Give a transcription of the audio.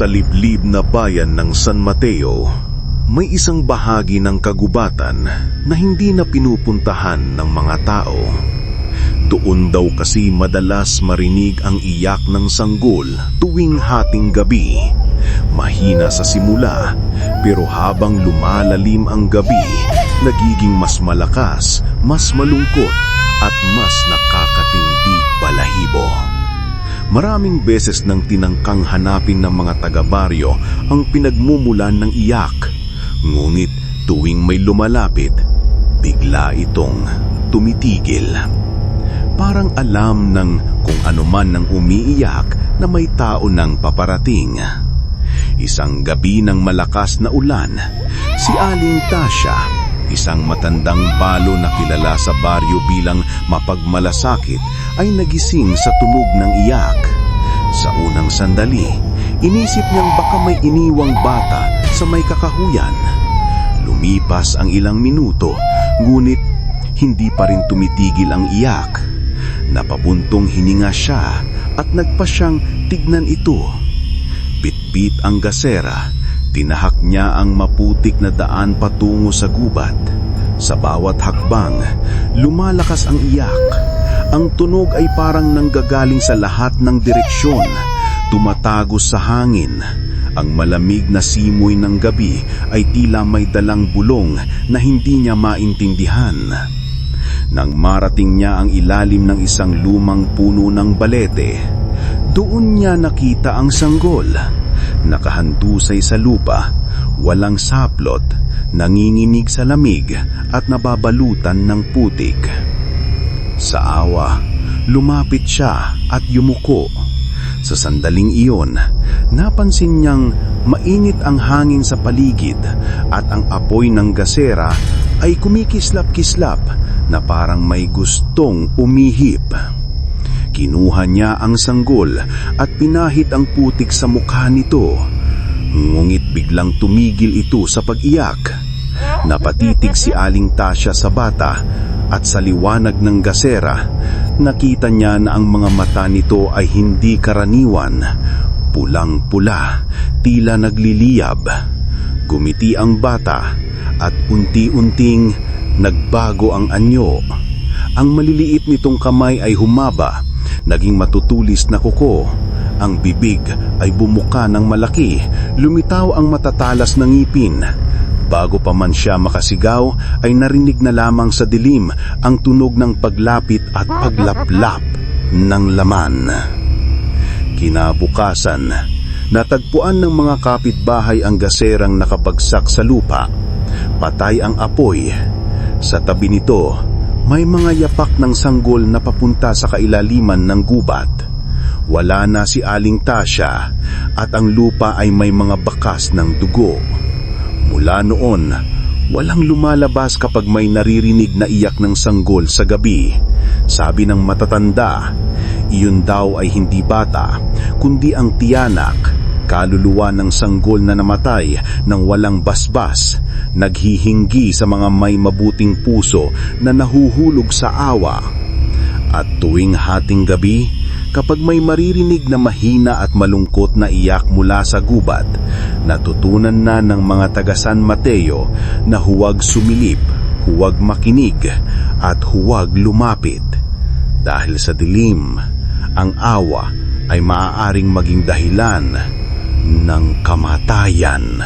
Sa liblib na bayan ng San Mateo, may isang bahagi ng kagubatan na hindi na pinupuntahan ng mga tao. Doon daw kasi madalas marinig ang iyak ng sanggol tuwing hating gabi. Mahina sa simula, pero habang lumalalim ang gabi, nagiging mas malakas, mas malungkot, at mas nakakatindig balahibo. Maraming beses nang tinangkang hanapin ng mga taga-baryo ang pinagmumulan ng iyak. Ngunit tuwing may lumalapit, bigla itong tumitigil. Parang alam ng kung ano man ang umiiyak na may tao nang paparating. Isang gabi ng malakas na ulan, si Aling Tasha, isang matandang balo na kilala sa baryo bilang mapagmalasakit, ay nagising sa tunog ng iyak. Sa unang sandali, inisip niyang baka may iniwang bata sa may kakahuyan. Lumipas ang ilang minuto, ngunit hindi pa rin tumitigil ang iyak. Napabuntong hininga siya at nagpa siyang tignan ito. Bitbit ang gasera, tinahak niya ang maputik na daan patungo sa gubat. Sa bawat hakbang, lumalakas ang iyak. Ang tunog ay parang nanggagaling sa lahat ng direksyon, tumatagos sa hangin. Ang malamig na simoy ng gabi ay tila may dalang bulong na hindi niya maintindihan. Nang marating niya ang ilalim ng isang lumang puno ng balete, doon niya nakita ang sanggol. Nakahandusay sa lupa, walang saplot, nanginginig sa lamig at nababalutan ng putik. Sa awa, lumapit siya at yumuko. Sa sandaling iyon, napansin niyang mainit ang hangin sa paligid at ang apoy ng gasera ay kumikislap-kislap na parang may gustong umihip. Kinuha niya ang sanggol at pinahit ang putik sa mukha nito. Ngunit biglang tumigil ito sa pag-iyak. Napatitig si Aling Tasya sa bata at sa liwanag ng gasera, nakita niya na ang mga mata nito ay hindi karaniwan. Pulang-pula, tila nagliliyab. Gumiti ang bata at unti-unting nagbago ang anyo. Ang maliliit nitong kamay ay humaba, naging matutulis na kuko. Ang bibig ay bumuka ng malaki, lumitaw ang matatalas ng ngipin. Bago pa man siya makasigaw, ay narinig na lamang sa dilim ang tunog ng paglapit at paglaplap ng laman. Kinabukasan, natagpuan ng mga kapitbahay ang gaserang nakabagsak sa lupa. Patay ang apoy. Sa tabi nito, may mga yapak ng sanggol na papunta sa kailaliman ng gubat. Wala na si Aling Tasya at ang lupa ay may mga bakas ng dugo. Mula noon, walang lumalabas kapag may naririnig na iyak ng sanggol sa gabi. Sabi ng matatanda, iyon daw ay hindi bata, kundi ang tiyanak, kaluluwa ng sanggol na namatay ng walang basbas, naghihinggi sa mga may mabuting puso na nahuhulog sa awa. At tuwing hating gabi, kapag may maririnig na mahina at malungkot na iyak mula sa gubat, natutunan na ng mga taga San Mateo na huwag sumilip, huwag makinig, at huwag lumapit. Dahil sa dilim, ang awa ay maaaring maging dahilan ng kamatayan.